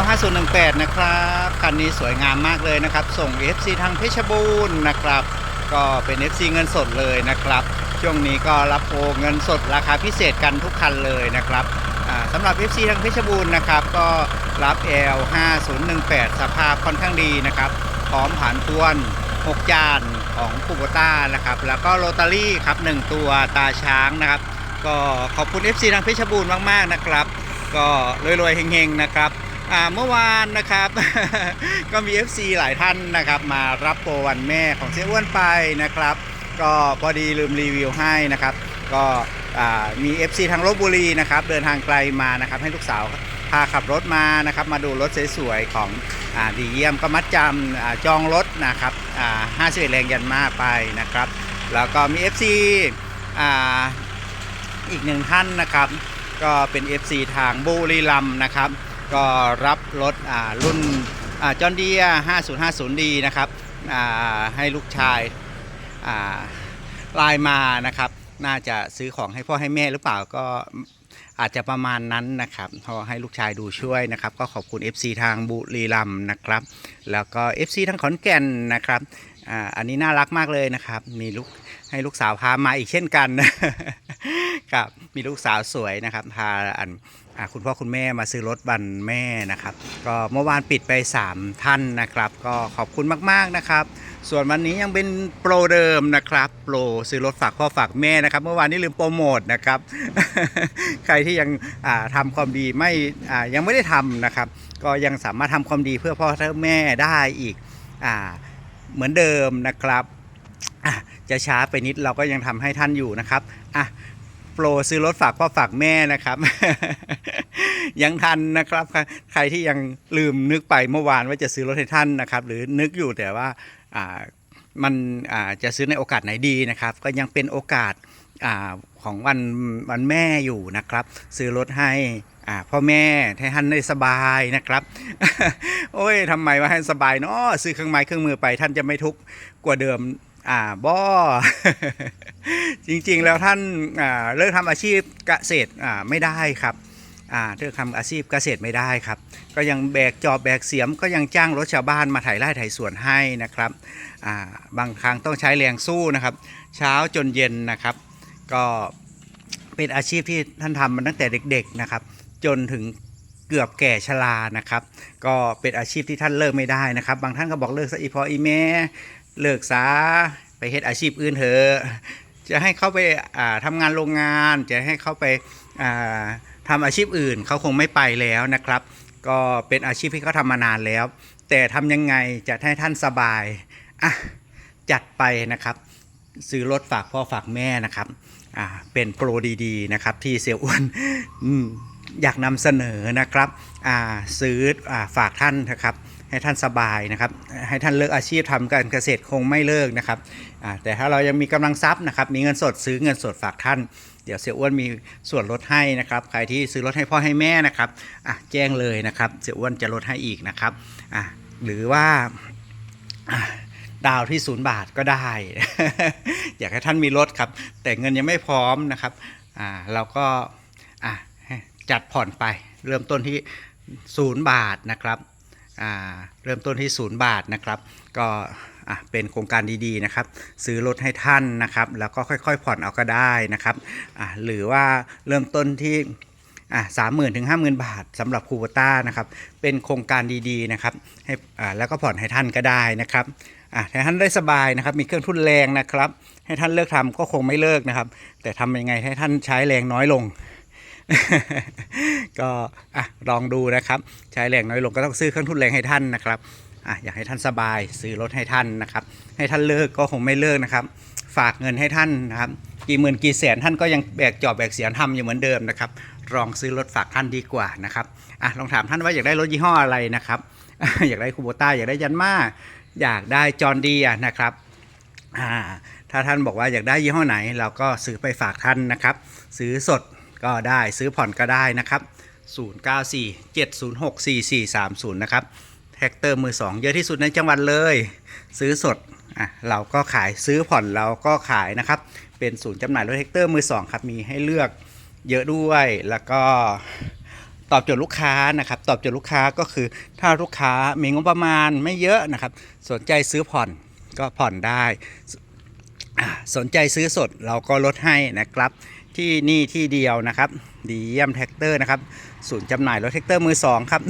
L5018 นะครับคันนี้สวยงามมากเลยนะครับ ส่ง FC ทางเพชรบูรณ์นะครับ ก็เป็น FC เงินสดเลยนะครับ ช่วงนี้ก็รับโอเงินสดราคาพิเศษกันทุกคันเลยนะครับสำหรับ FC ทางเพชรบูรณ์นะครับก็รับ L5018 สภาพค่อนข้างดีนะครับ พร้อมผ่านทวน 6 จานของคูโบต้านะครับ แล้วก็โรตารี่ครับ 1 ตัวตาช้างนะครับ ก็ขอบคุณ FC ทางเพชรบูรณ์มาก ๆ นะครับ ก็รวยๆเฮงๆนะครับ เมื่อวานนะครับ ก็มี FC หลายท่านนะครับ มารับโปรวันแม่ของเสียอ้วนไปนะครับ ก็พอดีลืมรีวิวให้นะครับ ก็มี FC ทางลบบุรีนะครับเดินทางไกลมานะครับ ให้ลูกสาวพาขับรถมานะครับ มาดูรถสวยๆของอดีเยี่ยมก็มัดจำอจองรถนะครับอ่า51แรงยันมาไปนะครับ แล้วก็มี FC ออีกหนึ่งท่านนะครับ ก็เป็น FC ทางบุรีรัมนะครับ ก็รับรถรุ่นจอนเดีย 5050D นะครับให้ลูกชายอ่าไลน์มานะครับ น่าจะซื้อของให้พ่อให้แม่หรือเปล่าก็อาจจะประมาณนั้นนะครับพอให้ลูกชายดูช่วยนะครับ ก็ขอบคุณ FC ทางบุรีรัมนะครับ แล้วก็ FC ทางขอนแก่นนะครับออันนี้น่ารักมากเลยนะครับ มีลูกให้ลูกสาวพามาอีกเช่นกันครับมีลูกสาวสวยนะครับ พาอัน คุณพ่อคุณแม่มาซื้อรถบันแม่นะครับ ก็เมื่อวานปิดไป 3 ท่านนะครับ ก็ขอบคุณมากๆนะครับ ส่วนวันนี้ยังเป็นโปรเดิมนะครับ โปรซื้อรถฝากพ่อฝากแม่นะครับ เมื่อวานนี้ลืมโปรโมทนะครับ ใครที่ยังอ่าทำความดีไม่ยังไม่ได้ทำนะครับ ก็ยังสามารถทำความดีเพื่อพ่อและแม่ได้อีกอเหมือนเดิมนะครับะจะช้าไปนิดเราก็ยังทำให้ท่านอยู่นะครับ อะ โปรซื้อรถฝากพ่อฝากแม่นะครับ ยังทันนะครับ ใครที่ยังลืมนึกไปเมื่อวานว่าจะซื้อรถให้ท่านนะครับ หรือนึกอยู่แต่ว่ามันจะซื้อในโอกาสไหนดีนะครับ ก็ยังเป็นโอกาสอของวันวันแม่อยู่นะครับ ซื้อรถให้พ่อแม่ให้ท่านได้สบายนะครับ โอ้ยทำไมว่าให้สบายเนาะซื้อเครื่องไม้เครื่องมือไปท่านจะไม่ทุกข์กว่าเดิม อ่าบ่อจริงๆแล้วท่านอ่าเลิกทำอาชีพเกษตรอ่าไม่ได้ครับอ่าเลิกทำอาชีพเกษตรไม่ได้ครับ ก็ยังแบกจอบแบกเสียมก็ยังจ้างรถชาวบ้านมาไถไร่ไถสวนให้นะครับอ่าบางครั้งต้องใช้แรงสู้นะครับ เช้าจนเย็นนะครับ ก็เป็นอาชีพที่ท่านทำมาตั้งแต่เด็กๆนะครับ จนถึงเกือบแก่ชรานะครับ ก็เป็นอาชีพที่ท่านเลิกไม่ได้นะครับ บางท่านก็บอกเลิกซะอีพออีแม่ เลิกซะไปเฮ็ดอาชีพอื่นเถอะจะให้เขาไปาทำงานโรงงาน จะให้เขาไปาทำอาชีพอื่น เขาคงไม่ไปแล้วนะครับ ก็เป็นอาชีพที่เขาทำมานานแล้ว แต่ทำยังไงจะให้ท่านสบายอะจัดไปนะครับ ซื้อรถฝากพ่อฝากแม่นะครับอ่าเป็นโปรดีๆนะครับที่เสี่ยวอ้วนอยากนำเสนอนะครับอ่าซื้ออฝากท่านนะครับ ให้ท่านสบายนะครับ ให้ท่านเลิกอาชีพทำการเกษตรคงไม่เลิกนะครับแต่ถ้าเรายังมีกำลังทรัพย์นะครับ มีเงินสดซื้อเงินสดฝากท่าน เดี๋ยวเสียอ้วนมีส่วนลดให้นะครับ ใครที่ซื้อรถให้พ่อให้แม่นะครับอะแจ้งเลยนะครับ เสียอ้วนจะลดให้อีกนะครับอะหรือว่าดาวที่ศูนย์บาทก็ได้ อยากให้ท่านมีรถครับ แต่เงินยังไม่พร้อมนะครับอ่าเราก็อะจัดผ่อนไปเริ่มต้นที่ศูนย์บาทนะครับ เริ่มต้นที่ศูนย์บาทนะครับ ก็เป็นโครงการดีๆนะครับ ซื้อรถให้ท่านนะครับ แล้วก็ค่อยๆ ผ่อนเอาก็ได้นะครับหรือว่าเริ่มต้นที่สามหมื่นถึงห้าหมื่นบาทสำหรับคูโบต้านะครับ เป็นโครงการดีๆนะครับให้แล้วก็ผ่อนให้ท่านก็ได้นะครับอะให้ท่านได้สบายนะครับ มีเครื่องทุนแรงนะครับ ให้ท่านเลิกทำก็คงไม่เลิกนะครับ แต่ทำยังไงให้ท่านใช้แรงน้อยลง ก็อะลองดูนะครับ ใช้แรงน้อยลงก็ต้องซื้อเครื่องทุนแรงให้ท่านนะครับอะอยากให้ท่านสบายซื้อรถให้ท่านนะครับ ให้ท่านเลิกก็คงไม่เลิกนะครับ ฝากเงินให้ท่านนะครับ กี่หมื่นกี่แสนท่านก็ยังแบกจอบแบกเสียนทำอยู่เหมือนเดิมนะครับลองซื้อรถฝากท่านดีกว่านะครับอะลองถามท่านว่าอยากได้รถยี่ห้ออะไรนะครับ อยากได้คูโบต้าอยากได้ยันมาอยากได้จอร์นดีนะครับอ่าถ้าท่านบอกว่าอยากได้ยี่ห้อไหน เราก็ซื้อไปฝากท่านนะครับ ซื้อสด ก็ได้ซื้อผ่อนก็ได้นะครับ 0947064430 นะครับแท็กเตอร์มือ2เยอะที่สุดในจังหวัดเลย ซื้อสดอะเราก็ขายซื้อผ่อนเราก็ขายนะครับ เป็นศูนย์จำหน่ายรถแท็กเตอร์มือ2ครับมีให้เลือกเยอะด้วยแล้วก็ตอบโจทย์ลูกค้านะครับ ตอบโจทย์ลูกค้าก็คือถ้าลูกค้ามีงบประมาณไม่เยอะนะครับ สนใจซื้อผ่อนก็ผ่อนได้สอ่าสนใจซื้อสดเราก็ลดให้นะครับ ที่นี่ที่เดียวนะครับ ดีเยี่ยมแท็กเตอร์นะครับศูนย์จำหน่ายรถแท็กเตอร์มือสองครับ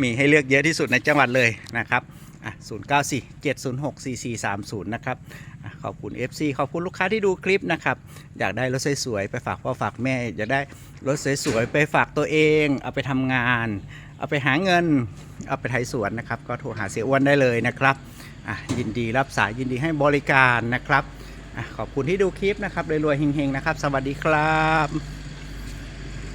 มีให้เลือกเยอะที่สุดในจังหวัดเลยนะครับอะ094 706 4430 นะครับอะขอบคุณ FC ขอบคุณลูกค้าที่ดูคลิปนะครับ อยากได้รถสวยๆ ไปฝากพ่อฝากแม่ อยากได้รถสวยๆ ไปฝากตัวเอง เอาไปทำงาน เอาไปหาเงิน เอาไปไถสวนนะครับ ก็โทรหาเสียอ้วนได้เลยนะครับอะยินดีรับสายยินดีให้บริการนะครับ ขอบคุณที่ดูคลิปนะครับรวยๆเฮงๆนะครับ สวัสดีครับ